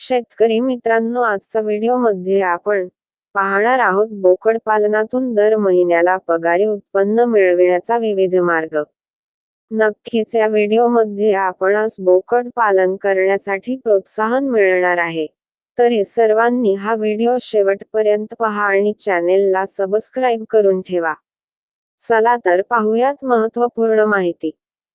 शेतकरी मित्रांनो आजचा व्हिडिओमध्ये आपण पाहणार आहोत बोकड पालनातून दर महिन्याला पगारी उत्पन्न मिळविण्याचा विविध मार्ग. नक्कीच या व्हिडिओमध्ये आपणास बोकड पालन करण्यासाठी प्रोत्साहन मिळणार आहे. तरी सर्वांनी हा व्हिडिओ शेवटपर्यंत पहा आणि चॅनेलला सबस्क्राईब करून ठेवा. चला तर पाहूयात महत्त्वपूर्ण माहिती.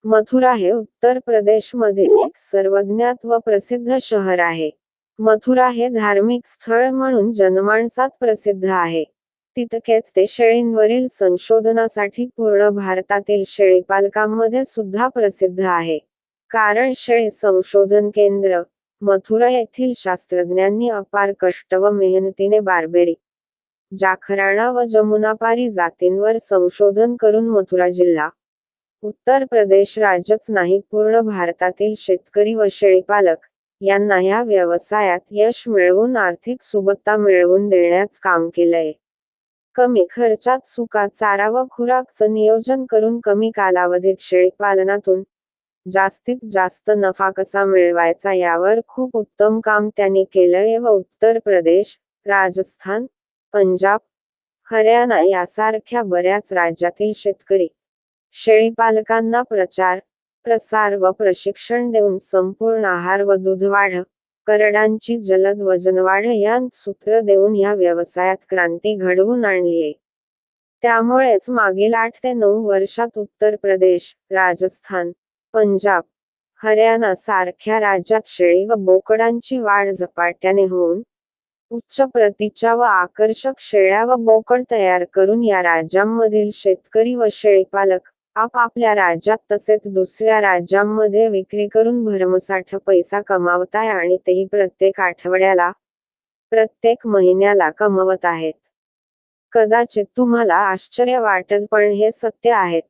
मथुरा हे उत्तर प्रदेश मधील एक सर्वज्ञात व प्रसिद्ध शहर आहे. मथुरा हे धार्मिक स्थळ म्हणून जनमानसात प्रसिद्ध आहे. तितकेच ते शेळींवरील संशोधनासाठी पूर्ण भारतातील शेळीपालकांमध्ये सुद्धा प्रसिद्ध आहे. कारण शेळी संशोधन केंद्र मथुरा येथील शास्त्रज्ञांनी अपार कष्ट व मेहनतीने बार्बेरी जाखराणा व जमुनापारी जातींवर संशोधन करून मथुरा जिल्हा उत्तर प्रदेश राज्यच नाही पूर्ण भारतातील शेतकरी व शेळीपालक यांना या व्यवसायात यश मिळवून आर्थिक सुबत्ता मिळवून देण्याच काम केलंय. कमी खर्चात सुका चारा व खुराकचं नियोजन करून कमी कालावधीत शेळीपालनातून जास्तीत जास्त नफा कसा मिळवायचा यावर खूप उत्तम काम त्यांनी केलंय व उत्तर प्रदेश राजस्थान पंजाब हरियाणा यासारख्या बऱ्याच राज्यातील शेतकरी शेळीपालकांना प्रचार प्रसार व प्रशिक्षण देऊन संपूर्ण आहार व दूधवाढ करडांची जलद वजनवाढ यांत सूत्र देऊन या व्यवसायात क्रांती घडवून आणलीये त्यामुळेच मागील आठ ते नऊ वर्षात उत्तर प्रदेश राजस्थान पंजाब हरियाणा सारख्या राज्यात शेळी व बोकडांची वाढ झपाट्याने होऊन उच्च प्रतीच्या व आकर्षक शेळ्या व बोकड तयार करून या राज्यांमधील शेतकरी व शेळीपालक आपापल्या राज्यात तसेच दुसऱ्या राज्यांमध्ये विक्री करून भरमसाठ पैसा कमावताय आणि तेही प्रत्येक आठवड्याला प्रत्येक महिन्याला कमवत आहेत. कदाचित तुम्हाला आश्चर्य वाटेल पण हे सत्य आहेत.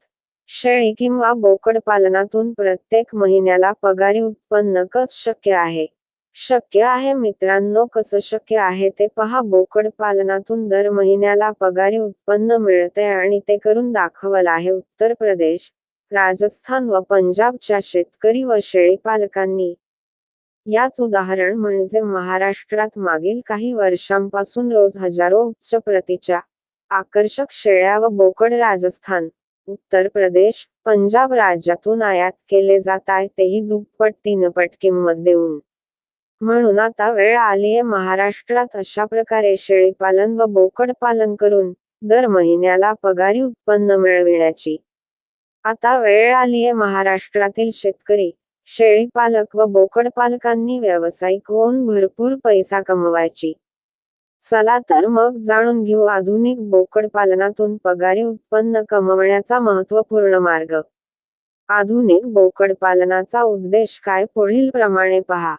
शेळी किंवा बोकड पालनातून प्रत्येक महिन्याला पगारी उत्पन्न कस शक्य आहे? शक्य आहे मित्रांनो कसं शक्य आहे ते पहा. बोकड पालनातून दर महिन्याला पगारी उत्पन्न मिळते आणि ते करून दाखवलं आहे. उत्तर प्रदेश राजस्थान व पंजाबच्या शेतकरी व शेळी पालकांनी याच उदाहरण म्हणजे महाराष्ट्रात मागील काही वर्षांपासून रोज हजारो उच्च प्रतीच्या आकर्षक शेळ्या व बोकड राजस्थान उत्तर प्रदेश पंजाब राज्यातून आयात केले जात आहे. तेही दुप्पट तीनपट किंमत देऊन. म्हणून आता वेळ आलीये महाराष्ट्रात अशा प्रकारे शेळीपालन व बोकड पालन करून दर महिन्याला पगारी उत्पन्न मिळविण्याची. आता वेळ आलीये महाराष्ट्रातील शेतकरी शेळीपालक व बोकड पालकांनी व्यावसायिक होऊन भरपूर पैसा कमवायची. चला तर मग जाणून घेऊ आधुनिक बोकड पालनातून पगारी उत्पन्न कमवण्याचा महत्त्वपूर्ण मार्ग. आधुनिक बोकड पालनाचा उद्देश काय पुढील प्रमाणे पहा.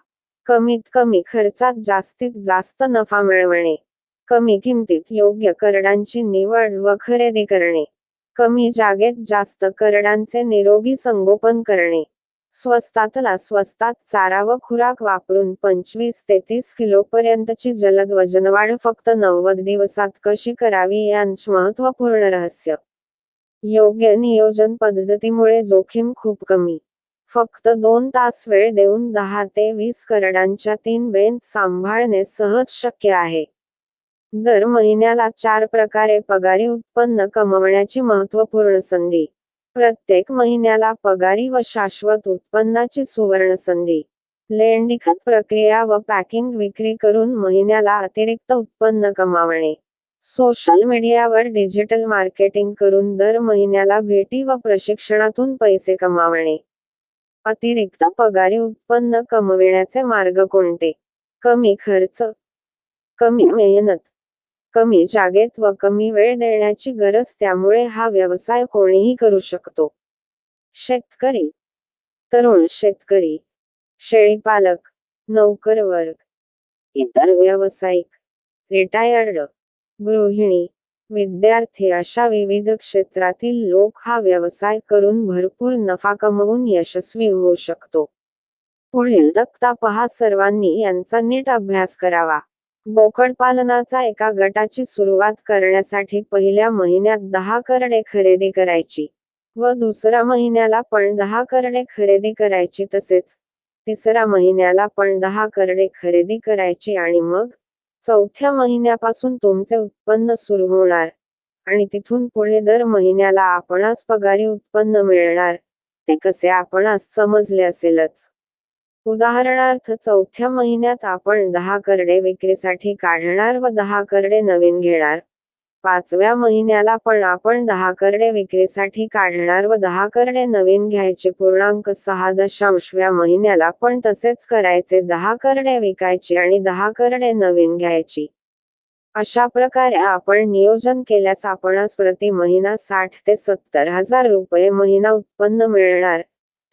कमीत कमी खर्चात जास्तीत जास्त नफा मिळवणे. कमी किमतीत योग्य करडांची निवड व खरेदी करणे. कमी जागेत जास्त करडांचे निरोगी संगोपन करणे. स्वस्तातला स्वस्तात चारा व खुराक वापरून पंचवीस ते तीस किलो पर्यंतची जलद वजनवाढ फक्त नव्वद दिवसात कशी करावी यांच महत्त्वपूर्ण रहस्य. योग्य नियोजन पद्धतीमुळे जोखीम खूप कमी. फक्त दोन तास वेळ देऊन दहा ते वीस करडांच्या तीन बेंच सांभाळणे सहज शक्य आहे. दर महिन्याला चार प्रकारे पगारी उत्पन्न कमवण्याची महत्त्वपूर्ण संधी. प्रत्येक महिन्याला पगारी व शाश्वत उत्पन्नाची सुवर्ण संधी. लेंडीखत प्रक्रिया व पॅकिंग विक्री करून महिन्याला अतिरिक्त उत्पन्न कमावणे. सोशल मीडियावर डिजिटल मार्केटिंग करून दर महिन्याला भेटी व प्रशिक्षणातून पैसे कमावणे. अतिरिक्त पगारी उत्पन्न कमविण्याचे मार्ग कोणते? कमी खर्च कमी मेहनत कमी जागेत व कमी वेळ देण्याची गरज त्यामुळे हा व्यवसाय कोणीही करू शकतो. शेतकरी तरुण शेतकरी शेळीपालक नोकर वर्ग इतर व्यावसायिक रिटायर्ड गृहिणी विद्यार्थी अशा विविध क्षेत्रातील लोक हा व्यवसाय करून भरपूर नफा कमवून यशस्वी होऊ शकतो. पुढील तक्ता पहा सर्वांनी यांचा नीट अभ्यास करावा. बोकड पालनाचा एका गटाची सुरुवात करण्यासाठी पहिल्या महिन्यात दहा करडे खरेदी करायची व दुसऱ्या महिन्याला पण दहा करडे खरेदी करायची तसेच तिसऱ्या महिन्याला पण दहा करडे खरेदी करायची आणि मग चौथ्या महिन्यापासून तुमचे उत्पन्न सुरू होणार. आणि तिथून पुढे दर महिन्याला आपणास पगारी उत्पन्न मिळणार. ते कसे आपणास समजले असेलच. उदाहरणार्थ चौथ्या महिन्यात आपण दहा करडे विक्रीसाठी काढणार व दहा करडे नवीन घेणार. पाचव्या महिन्याला पण आपण दहा करडे विक्रीसाठी काढणार व दहा करडे नवीन घ्यायचे पूर्णांक सहा दशांशव्या महिन्याला पण तसेच करायचे. दहा करडे विकायची आणि दहा करडे नवीन घ्यायची. अशा प्रकारे आपण नियोजन केल्यास आपणास प्रति महिना साठ ते सत्तर हजार रुपये महिना उत्पन्न मिळणार.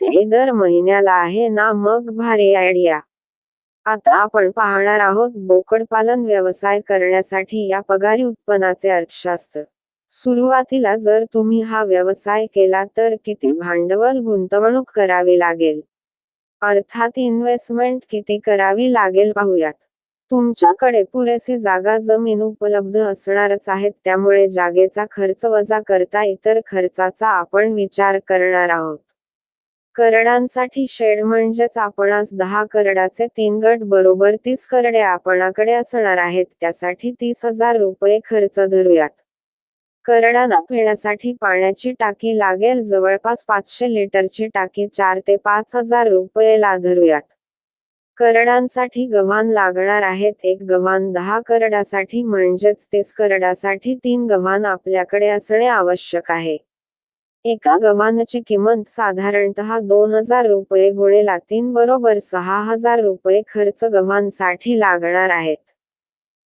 ते दर महिन्याला आहे ना? मग भारी आयडिया आता आपण पाहणार आहोत बोकड पालन व्यवसाय करण्यासाठी या पगारी उत्पन्नाचे अर्थशास्त्र. सुरुवातीला जर तुम्ही हा व्यवसाय केला तर किती भांडवल गुंतवणूक करावी लागेल? अर्थात इन्व्हेस्टमेंट किती करावी लागेल पाहूयात. तुमच्याकडे पुरेशी जागा जमीन उपलब्ध असणारच आहेत त्यामुळे जागेचा खर्च वजा करता इतर खर्चाचा आपण विचार करणार आहोत. करडांसाठी शेड म्हणजेच आपणास दहा करडाचे तीन गट बरोबर तीस करडे आपणाकडे असणार आहेत त्यासाठी तीस हजार रुपये खर्च धरूयात. करडांना पिण्यासाठी पाण्याची टाकी लागेल जवळपास पाचशे लिटरची टाकी चार ते पाच हजार रुपये ला धरूयात. करडांसाठी गव्हाण लागणार आहेत एक गव्हाण दहा करडासाठी म्हणजेच तीस करडासाठी तीन गव्हाण आपल्याकडे असणे आवश्यक आहे. एका गव्हाणची किंमत साधारणतः दोन हजार रुपये गुणेला तीन बरोबर सहा हजार रुपये खर्च गव्हाणसाठी लागणार आहेत.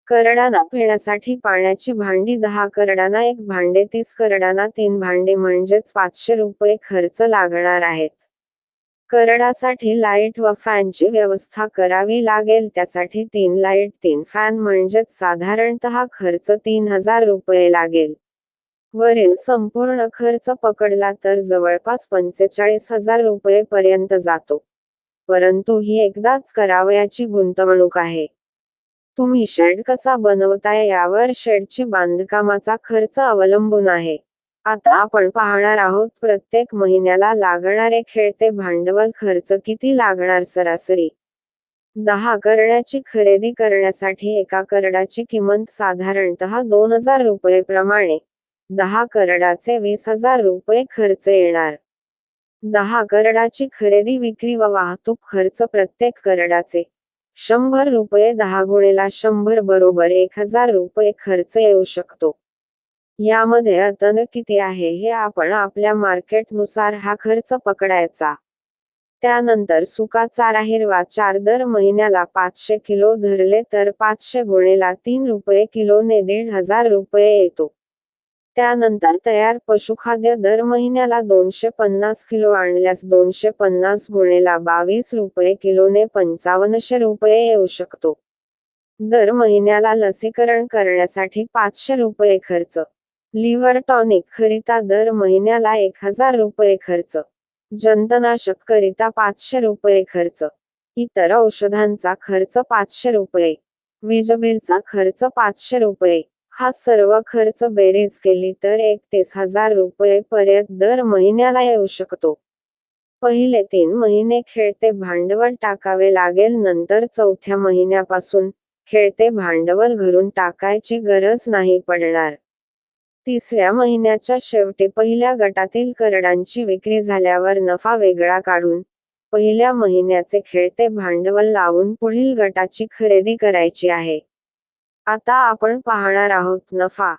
करडाना पिण्यासाठी पाण्याची भांडी दहा करडाना एक भांडे तीस करडाना तीन भांडे म्हणजेच पाचशे रुपये खर्च लागणार आहेत. करडासाठी लाइट व फॅनची व्यवस्था करावी लागेल त्यासाठी तीन लाइट तीन फॅन म्हणजेच साधारणतः खर्च तीन हजार रुपये लागेल. वरील संपूर्ण खर्च पकडला तर जवळपास पंचेचाळीस हजार रुपये पर्यंत जातो. परंतु ही एकदाच करावयाची गुंतवणूक आहे. तुम्ही शेड कसा बनवताय यावर शेडची बांधकामाचा खर्च अवलंबून आहे. आता आपण पाहणार आहोत प्रत्येक महिन्याला लागणारे खेळते भांडवल खर्च किती लागणार सरासरी? दहा करड्याची खरेदी करण्यासाठी एका करडाची किंमत साधारणतः दोन हजार रुपये प्रमाणे. दहा करडाचे वीस हजार रुपये खर्च येणार. दहा करडाची खरेदी विक्री व वाहतूक खर्च प्रत्येक करडाचे. शंभर रुपये दहा गुणेला शंभर बरोबर एक हजार रुपये खर्च येऊ शकतो. यामध्ये अतन किती आहे हे आपण आपल्या मार्केटनुसार हा खर्च पकडायचा. त्यानंतर सुका चारा हिरवा चार दर महिन्याला पाचशे किलो धरले तर पाचशे गुणेला तीन रुपये किलोने दीड हजार रुपये येतो. त्यानंतर तयार पशुखाद्य दर महिन्याला दोनशे पन्नास किलो आणल्यास दोनशे पन्नास गुणेला बावीस रुपये किलोने पंचावन्नशे रुपये येऊ शकतो. दर महिन्याला लसीकरण करण्यासाठी पाचशे रुपये खर्च. लिव्हर टॉनिक करिता दर महिन्याला एक हजार रुपये खर्च. जंतनाशक करिता पाचशे रुपये खर्च. इतर औषधांचा खर्च पाचशे रुपये. वीजबिलचा खर्च पाचशे रुपये. हा सर्व खर्च बेरीज केली तर एकतीस हजार रुपये पर्यंत दर महिन्याला येऊ शकतो. पहिले तीन महिने खेळते भांडवल टाकावे लागेल नंतर चौथ्या महिन्यापासून खेळते भांडवल घरून टाकायची गरज नाही पडणार. तिसऱ्या महिन्याच्या शेवटी पहिल्या गटातील करडांची विक्री झाल्यावर नफा वेगळा काढून पहिल्या महिन्याचे खेळते भांडवल लावून पुढील गटाची खरेदी करायची आहे. आता आपण पाहणार आहोत नफा.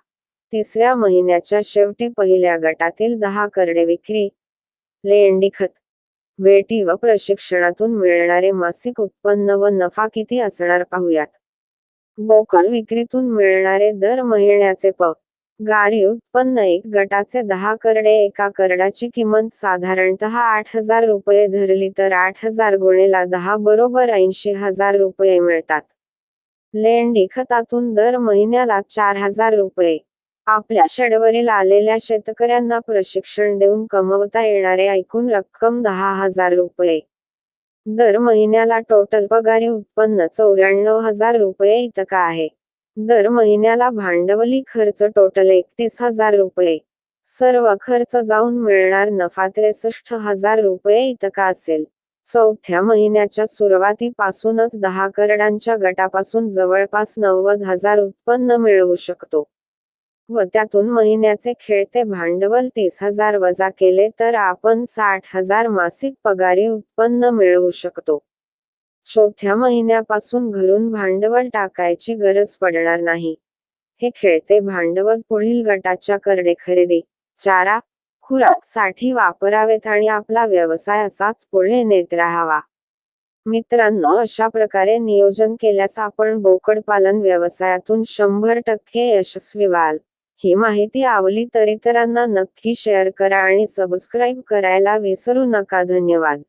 तिसऱ्या महिन्याच्या शेवटी पहिल्या गटातील दहा करडे विक्री लेंडी खत वेटी व प्रशिक्षणातून मिळणारे मासिक उत्पन्न व नफा किती असणार पाहूयात. बोकड विक्रीतून मिळणारे दर महिन्याचे पग गारी उत्पन्न एक गटाचे दहा करडे एका करडाची किंमत साधारणतः आठ हजार रुपये धरली तर आठ हजार गुणेला दहा बरोबर ऐंशी हजार रुपये मिळतात. लेंडी खतातून दर महिन्याला चार हजार रुपये. आपल्या शेडवरील आलेल्या शेतकऱ्यांना प्रशिक्षण देऊन कमवता येणारे ऐकून रक्कम दहा हजार रुपये. दर महिन्याला टोटल पगारी उत्पन्न चौऱ्याण्णव हजार रुपये इतका आहे. दर महिन्याला भांडवली खर्च टोटल एकतीस हजार रुपये. सर्व खर्च जाऊन मिळणार नफा त्रेसष्ट हजार रुपये इतका असेल. चौथ्या महिन्याच्या सुरुवातीपासूनच दहा करडांच्या गटापासून जवळपास नव्वद हजार उत्पन्न मिळवू शकतो. व त्यातून महिन्याचे खेळते भांडवल तीस हजार वजा केले तर आपण साठ हजार मासिक पगारी उत्पन्न मिळवू शकतो. चौथ्या महिन्यापासून घरून भांडवल टाकायची गरज पडणार नाही. हे खेळते भांडवल पुढील गटाच्या करडे खरेदी चारा खुराकसाठी वापरावेत आणि आपला व्यवसाय असाच पुढे नेत राहावा. मित्रांनो अशा प्रकारे नियोजन केल्यास आपण बोकड पालन व्यवसायातून शंभर टक्के यशस्वी व्हाल. ही माहिती आवली तर इतरांना नक्की शेअर करा आणि सबस्क्राईब करायला विसरू नका. धन्यवाद.